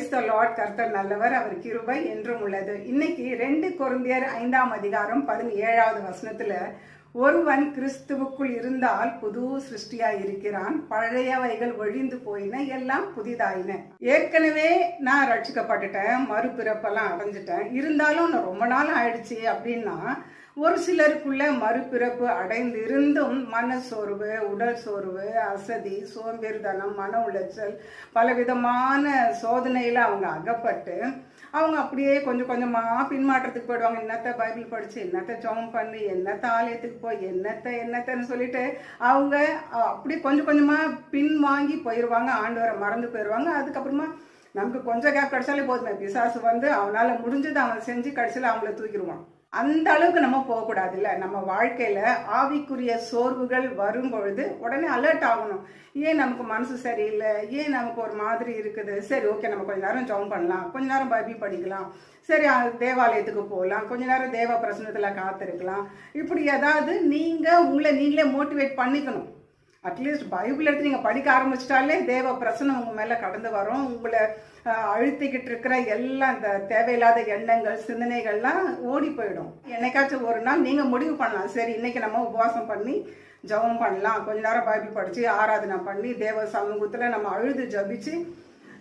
Praise the Lord கர்த்தர் நல்லவர் அவர் கிருபை என்றும் உள்ளது. இன்னைக்கு ரெண்டு கொரிந்தியர் ஐந்தாம் அதிகாரம் பதினேழாவது வசனத்துல ஒருவன் கிறிஸ்துவுக்குள் இருந்தால் புது சிருஷ்டியா இருக்கிறான் பழையவைகள் ஒழிந்து போயின எல்லாம் புதிதாயின. ஏற்கனவே நான் ரட்சிக்கப்பட்டுட்டேன் மறுபிறப்பெல்லாம் அடைஞ்சிட்டேன். இருந்தாலும் நான் ரொம்ப நாள் ஆயிடுச்சு அப்படின்னா ஒரு சிலருக்குள்ள மறுபிறப்பு அடைந்திருந்தும் மன சோர்வு உடல் சோர்வு அசதி சோம்பேறித்தனம் மன உளைச்சல் பலவிதமான சோதனையில் அவங்க அகப்பட்டு அவங்க அப்படியே கொஞ்சம் கொஞ்சமாக பின்மாற்றத்துக்கு போயிடுவாங்க. என்னத்த பைபிள் படித்து என்னத்தை ஜோம் பண்ணி என்னத்த ஆலயத்துக்கு போய் என்னத்த என்னத்தன்னு சொல்லிட்டு அவங்க அப்படி கொஞ்சம் கொஞ்சமாக பின் வாங்கி போயிடுவாங்க ஆண்டவரை மறந்து போயிடுவாங்க அதுக்கப்புறமா நமக்கு கொஞ்சம் கேப் கிடைச்சாலே போதுமே. பிசாசு வந்து அவனால் முடிஞ்சதை அவன் செஞ்சு கடைசியில் அவங்கள தூக்கிடுவான். அந்த அளவுக்கு நம்ம போகக்கூடாதுல்ல நம்ம வாழ்க்கையில் ஆவிக்குரிய சோர்வுகள் வரும் பொழுது உடனே அலர்ட் ஆகணும். ஏன் நமக்கு மனசு சரியில்லை? ஏன் நமக்கு ஒரு மாதிரி இருக்குது? சரி ஓகே நம்ம கொஞ்ச நேரம் ஜவுன் பண்ணலாம். கொஞ்ச நேரம் பைபிள் படிக்கலாம். சரி தேவாலயத்துக்கு போகலாம். கொஞ்ச நேரம் தேவ பிரசனத்தில் காத்திருக்கலாம். இப்படி ஏதாவது நீங்கள் உங்களை நீங்களே மோட்டிவேட் பண்ணிக்கணும். அட்லீஸ்ட் பைபிள் எடுத்து நீங்கள் படிக்க ஆரம்பிச்சிட்டாலே தேவ பிரசனம் உங்கள் மேலே கடந்து வரும். உங்களை அழுத்திக்கிட்டு இருக்கிற எல்லாம் இந்த தேவையில்லாத எண்ணங்கள் சிந்தனைகள்லாம் ஓடி போயிடும். என்னைக்காச்சும் ஒரு நாள் நீங்கள் முடிவு பண்ணலாம். சரி இன்னைக்கு நம்ம உபவாசம் பண்ணி ஜெபம் பண்ணலாம். கொஞ்ச நேரம் பைபிள் படித்து ஆராதனை பண்ணி தேவ சமூகத்தில் நம்ம அழுது ஜபிச்சு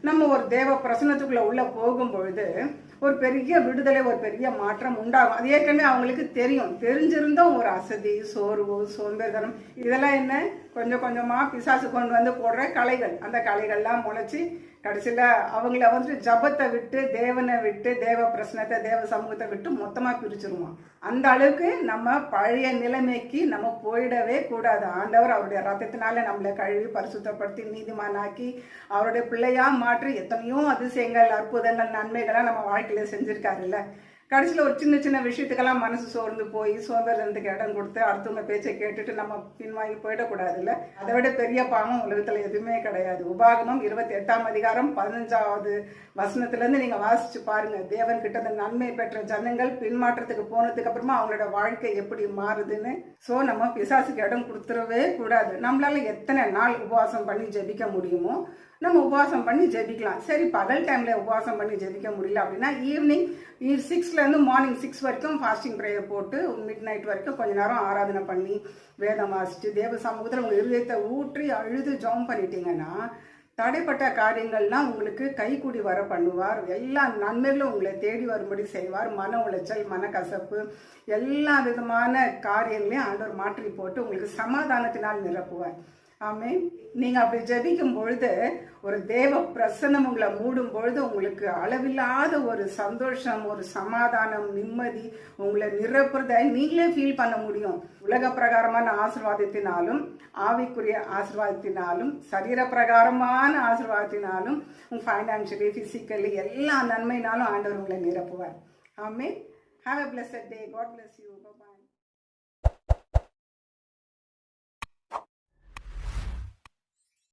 நம்ம ஒரு தேவ பிரசனத்துக்குள்ள உள்ள போகும்பொழுது ஒரு பெரிய விடுதலை ஒரு பெரிய மாற்றம் உண்டாகும். அது ஏற்கனவே அவங்களுக்கு தெரியும். தெரிஞ்சிருந்தும் ஒரு அசதி சோர்வு சோம்பேறித்தனம். இதெல்லாம் என்ன? கொஞ்சம் கொஞ்சமாக பிசாசு கொண்டு வந்து போடுற கலைகள். அந்த கலைகள்லாம் முளைச்சி கடைசியில் அவங்கள வந்துட்டு ஜபத்தை விட்டு தேவனை விட்டு தேவ பிரசனத்தை தேவ சமூகத்தை விட்டு மொத்தமாக பிரிச்சிருவோம். அந்த அளவுக்கு நம்ம பழைய நிலைமைக்கு நம்ம போயிடவே கூடாது. ஆண்டவர் அவருடைய ரத்தத்தினால நம்மளை கழுவி பரிசுத்தப்படுத்தி நீதிமானாக்கி அவருடைய பிள்ளையாக மாற்றி எத்தனையோ அதிசயங்கள் அற்புதங்கள் நன்மைகளாக நம்ம வாழ்க்கை வாழ்க்கையில செஞ்சுருக்காருல்ல? கடைசியில் ஒரு சின்ன சின்ன விஷயத்துக்கெல்லாம் மனசு சோர்ந்து போய் சோம்பேறினத்துக்கு இடம் கொடுத்து அடுத்தவங்க பேச்சை கேட்டுட்டு நம்ம பின்வாங்கி போயிடக்கூடாதுல்ல? அதை விட பெரிய பாவம் உலகத்தில் எதுவுமே கிடையாது. உபாகமம் இருபத்தி எட்டாம் அதிகாரம் பதினஞ்சாவது வசனத்துலேருந்து நீங்கள் வாசித்து பாருங்கள் தேவன் கிட்ட அந்த நன்மை பெற்ற ஜனங்கள் பின்மாற்றத்துக்கு போனதுக்கு அப்புறமா அவங்களோட வாழ்க்கை எப்படி மாறுதுன்னு. ஸோ நம்ம பிசாசுக்கு இடம் கொடுத்துடவே கூடாது. நம்மளால எத்தனை நாள் உபவாசம் பண்ணி ஜெபிக்க முடியுமோ நம்ம உபவாசம் பண்ணி ஜெபிக்கலாம். சரி பகல் டைம்ல உபவாசம் பண்ணி ஜெபிக்க முடியல அப்படின்னா ஈவினிங் சிக்ஸ்ல இருந்து மார்னிங் சிக்ஸ் வரைக்கும் ஃபாஸ்டிங் ப்ரேயர் போட்டு மிட் நைட் வரைக்கும் கொஞ்ச நேரம் ஆராதனை பண்ணி வேதம் வாசிச்சு தேவ சமூகத்தில் உங்கள் இருதயத்தை ஊற்றி அழுது ஜம் பண்ணிட்டீங்கன்னா தடைப்பட்ட காரியங்கள்லாம் உங்களுக்கு கைக்கூடி வர பண்ணுவார். எல்லா நன்மைகளும் உங்களை தேடி வரும்படி செய்வார். மன உளைச்சல் மனக்கசப்பு எல்லா விதமான காரியங்களையும் ஆண்டவர் மாற்றி போட்டு உங்களுக்கு சமாதானத்தினால் நிரப்புவார். ஆமே நீங்க அப்படி ஜபிக்கும் பொழுது ஒரு தேவ பிரசனம் உங்களை மூடும் பொழுது உங்களுக்கு அளவில்லாத ஒரு சந்தோஷம் ஒரு சமாதானம் நிம்மதி உங்களை நிரப்புறத நீங்களே ஃபீல் பண்ண முடியும். உலக பிரகாரமான ஆசிர்வாதத்தினாலும் ஆவிக்குரிய ஆசீர்வாதத்தினாலும் சரீர பிரகாரமான ஆசிர்வாதத்தினாலும் உங்க ஃபைனான்சியலி பிசிக்கலி எல்லா நன்மையினாலும் ஆண்டவர் உங்களை நிரப்புவார். Amen have a bless day God bless you bye